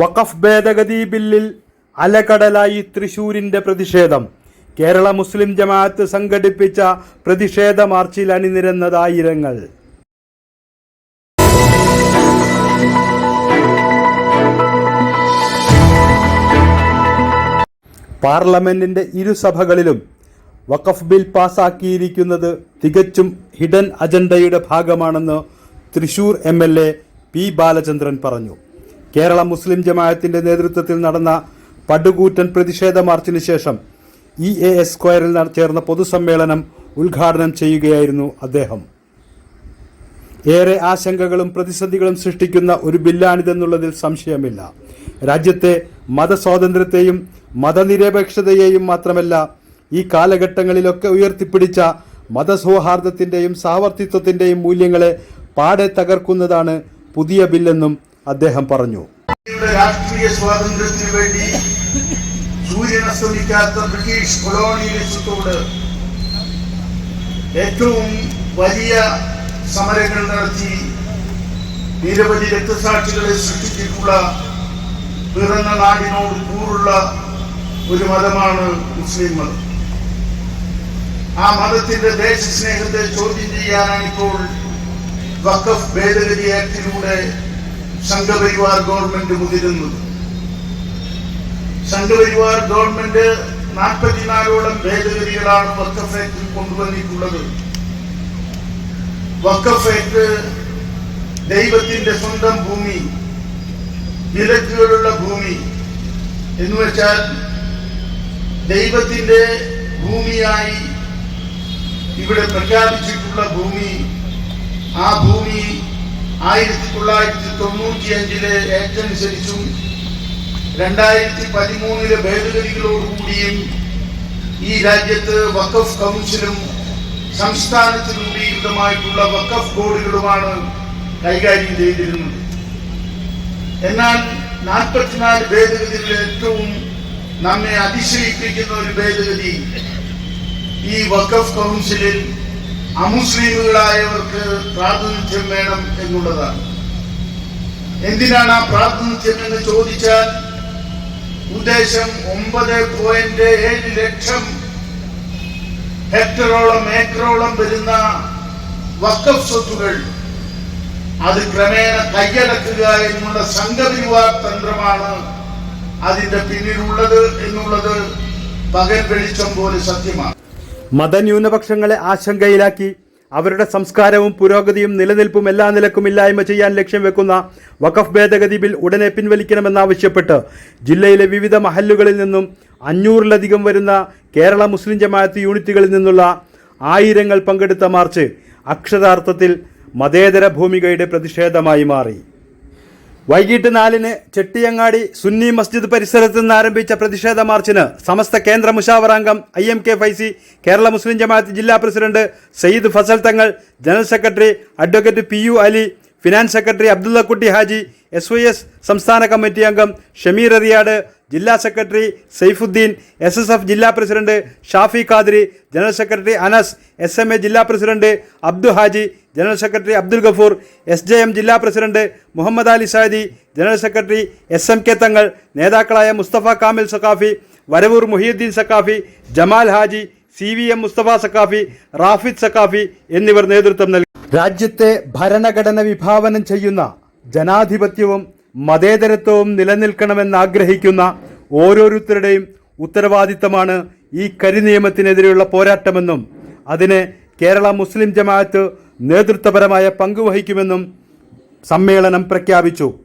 വഖഫ് ഭേദഗതി ബില്ലിൽ അലകടലായി തൃശൂരിന്റെ പ്രതിഷേധം. കേരള മുസ്ലിം ജമാഅത്ത് സംഘടിപ്പിച്ച പ്രതിഷേധ മാർച്ചിൽ അണിനിരന്നതായിരങ്ങൾ പാർലമെന്റിന്റെ ഇരുസഭകളിലും വഖഫ് ബിൽ പാസാക്കിയിരിക്കുന്നത് തികച്ചും ഹിഡൻ അജണ്ടയുടെ ഭാഗമാണെന്ന് Thrissur M L A P Balachandran പറഞ്ഞു. കേരള മുസ്ലിം ജമാഅത്തിന്റെ നേതൃത്വത്തിൽ നടന്ന പടുകൂറ്റൻ പ്രതിഷേധ മാർച്ചിന് ശേഷം ഇ എ എസ് സ്ക്വയറിൽ ചേർന്ന പൊതുസമ്മേളനം ഉദ്ഘാടനം ചെയ്യുകയായിരുന്നു അദ്ദേഹം. ഏറെ ആശങ്കകളും പ്രതിസന്ധികളും സൃഷ്ടിക്കുന്ന ഒരു ബില്ലാണിതെന്നുള്ളതിൽ സംശയമില്ല. രാജ്യത്തെ മതസ്വാതന്ത്ര്യത്തെയും മതനിരപേക്ഷതയെയും മാത്രമല്ല ഈ കാലഘട്ടങ്ങളിലൊക്കെ ഉയർത്തിപ്പിടിച്ച മതസൗഹാർദ്ദത്തിന്റെയും സാവർത്തിത്വത്തിന്റെയും മൂല്യങ്ങളെ പാടെ തകർക്കുന്നതാണ് പുതിയ ബില്ലെന്നും അദ്ദേഹം പറഞ്ഞു. രാഷ്ട്രീയ സ്വാതന്ത്ര്യത്തിന് വേണ്ടി സൂര്യൻ അസ്തമിക്കാത്ത ബ്രിട്ടീഷ് കൊളോണിയലിസത്തോട് ഏറ്റവും വലിയ സമരങ്ങൾ നടത്തി നിരവധി രക്തസാക്ഷികളെ സൃഷ്ടിച്ചിട്ടുള്ള പിറന്ന നാടിനോട് കൂറുള്ള ഒരു മതമാണ് മുസ്ലിം മതം. ആ മതത്തിന്റെ ദേശസ്നേഹത്തെ ചോദ്യം ചെയ്യാനാണ് ഇപ്പോൾ വഖഫ് ഭേദഗതി ആക്ടിലൂടെ സംഘപരിവാർ ഗവൺമെന്റ് മുതിരുന്നത്. സംഘപരിവാർ ഗവൺമെന്റ് നാൽപ്പത്തിനാലോളം ഭേദഗതികളാണ് വക്കഫ് ആക്ടിൽ കൊണ്ടുവന്നിട്ടുള്ളത്. വക്കഫ് ആക്ട് ദൈവത്തിന്റെ സ്വന്തം ഭൂമി വിലക്കുകളുള്ള ഭൂമി എന്ന് വെച്ചാൽ ദൈവത്തിന്റെ ഭൂമിയായി ഇവിടെ പ്രഖ്യാപിച്ചിട്ടുള്ള ഭൂമി ആ ഭൂമി ആയിരത്തി തൊള്ളായിരത്തി തൊണ്ണൂറ്റി അഞ്ചിലെ ആക്ട് അനുസരിച്ചും രണ്ടായിരത്തി പതിമൂന്നിലെ ഭേദഗതികളോടുകൂടിയും ഈ രാജ്യത്ത് വഖഫ് കൗൺസിലും സംസ്ഥാനത്ത് രൂപീകൃതമായിട്ടുള്ള വഖഫ് ബോർഡുകളുമാണ് കൈകാര്യം ചെയ്തിരുന്നത്. എന്നാൽ നാൽപ്പത്തിനാല് ഭേദഗതികളിൽ ഏറ്റവും നമ്മെ അതിശയിപ്പിക്കുന്ന ഒരു ഭേദഗതി ഈ വഖഫ് കൗൺസിലിൽ അമുസ്ലിമുകളായവർക്ക് പ്രാതിനിധ്യം വേണം എന്നുള്ളതാണ്. എന്തിനാണ് ആ പ്രാതിനിധ്യം എന്ന് ചോദിച്ചാൽ ഉദ്ദേശം ഒമ്പത് പോയിന്റ് ഏഴ് ലക്ഷം ഹെക്ടറോളം ഏക്കറോളം വരുന്ന വക്കഫ് സ്വത്തുകൾ അത് ക്രമേണ കൈയടക്കുക എന്നുള്ള സംഘപരിവാർ തന്ത്രമാണ് അതിന്റെ പിന്നിലുള്ളത് എന്നുള്ളത് പകൽ വെളിച്ചം പോലെ സത്യമാണ്. മതന്യൂനപക്ഷങ്ങളെ ആശങ്കയിലാക്കി അവരുടെ സംസ്കാരവും പുരോഗതിയും നിലനിൽപ്പും എല്ലാ നിലക്കും ഇല്ലായ്മ ചെയ്യാൻ ലക്ഷ്യം വെക്കുന്ന വഖഫ് ഭേദഗതി ബിൽ ഉടനെ പിൻവലിക്കണമെന്നാവശ്യപ്പെട്ട് ജില്ലയിലെ വിവിധ മഹല്ലുകളിൽ നിന്നും അഞ്ഞൂറിലധികം വരുന്ന കേരള മുസ്ലിം ജമാഅത്ത് യൂണിറ്റുകളിൽ നിന്നുള്ള ആയിരങ്ങൾ പങ്കെടുത്ത മാർച്ച് അക്ഷരാർത്ഥത്തിൽ മതേതര ഭൂമികയുടെ പ്രതിഷേധമായി മാറി. വൈകിട്ട് നാലിന് ചെട്ടിയങ്ങാടി സുന്നി മസ്ജിദ് പരിസരത്ത് നിന്ന് ആരംഭിച്ച പ്രതിഷേധ മാർച്ചിന് സമസ്ത കേന്ദ്ര മുഷാവറാംഗം I M K Faizy Kerala Muslim Jamaath ജില്ലാ president Sayyid Fazal Thangal general secretary advocate P U Ali finance secretary Abdullakutty Haji S Y S സംസ്ഥാന കമ്മിറ്റി അംഗം ഷമീർ അറിയാട് ജില്ലാ secretary Saifuddin S S F ജില്ലാ president Shafi Qadri general secretary Anas S M A ജില്ലാ president Abdu Haji general secretary Abdul Gafoor S J M ജില്ലാ president Muhammad Ali Saadi general secretary S M K Thangal നേതാക്കളായ Mustafa Kamil Saqafi Varavoor Muhiyuddin Saqafi Jamal Haji C V M Mustafa Saqafi Rafid Saqafi എന്നിവർ നേതൃത്വം നൽകി. രാജ്യത്തെ ഭരണഘടന വിഭാവനം ചെയ്യുന്ന ജനാധിപത്യവും മതേതരത്വവും നിലനിൽക്കണമെന്ന് ആഗ്രഹിക്കുന്ന ഓരോരുത്തരുടെയും ഉത്തരവാദിത്തമാണ് ഈ കരിനിയമത്തിനെതിരെയുള്ള പോരാട്ടമെന്നും അതിന് കേരള മുസ്ലിം ജമാഅത്ത് നേതൃത്വപരമായ പങ്കുവഹിക്കുമെന്നും സമ്മേളനം പ്രഖ്യാപിച്ചു ും.